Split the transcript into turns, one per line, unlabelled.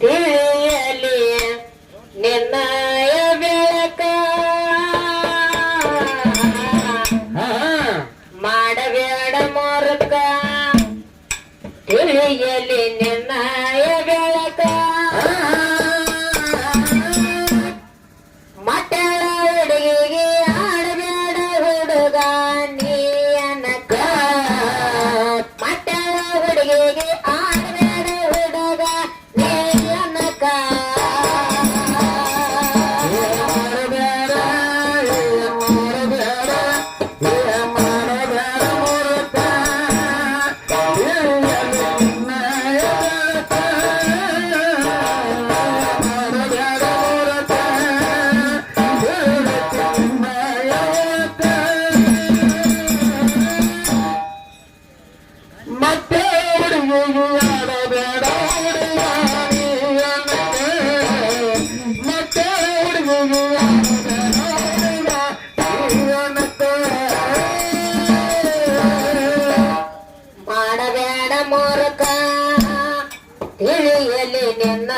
ತಿಳಿಯಲಿ
ಹಾ
ಮಾಡಬೇಡ ಮೊರಕ ತಿಳಿಯಲಿ ಬೆಳಕ